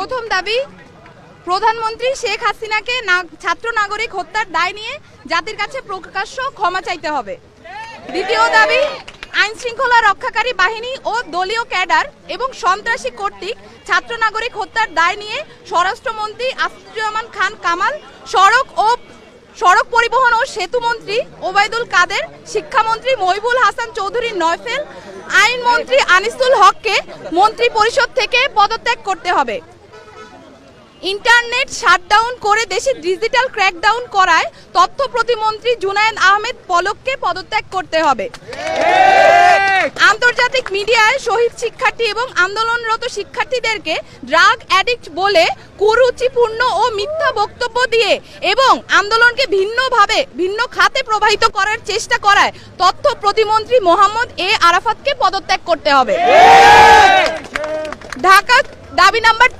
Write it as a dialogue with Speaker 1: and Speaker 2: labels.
Speaker 1: প্রথম দাবি, প্রধানমন্ত্রী শেখ হাসিনাকে ছাত্র নাগরিক হত্যার দায় নিয়ে জাতির কাছে প্রকাশ্য ক্ষমা চাইতে হবে। দ্বিতীয় দাবি আইন শৃঙ্খলা রক্ষাকারী বাহিনী ও দলীয় ক্যাডার এবং সন্ত্রাসী কর্তৃক ছাত্র নাগরিক হত্যার দায় নিয়ে স্বরাষ্ট্রমন্ত্রী আসাদুজ্জামান খান কামাল, সড়ক ও সড়ক পরিবহন ও সেতু মন্ত্রী ওবায়দুল কাদের, শিক্ষামন্ত্রী মহিবুল হাসান চৌধুরী নয়ফেল আইনমন্ত্রী আনিসুল হককে মন্ত্রী পরিষদ থেকে পদত্যাগ করতে হবে। ইন্টারনেট শাটডাউন করে দেশে ডিজিটাল ক্র্যাকডাউন করায় তথ্য প্রতিমন্ত্রী জুনায়েদ আহমেদ পলককে পদত্যাগ করতে হবে। আন্তর্জাতিক মিডিয়ায় শহীদ শিক্ষার্থী এবং আন্দোলনরত শিক্ষার্থীদেরকে ড্রাগ অ্যাডিক্ট বলে কুরুচিপূর্ণ ও মিথ্যা বক্তব্য দিয়ে এবং আন্দোলনকে ভিন্নভাবে, ভিন্ন খাতে প্রবাহিত করার চেষ্টা করায় তথ্য প্রতিমন্ত্রী মোহাম্মদ এ আরাফাতকে পদত্যাগ করতে হবে। ঢাকা, দাবি নাম্বার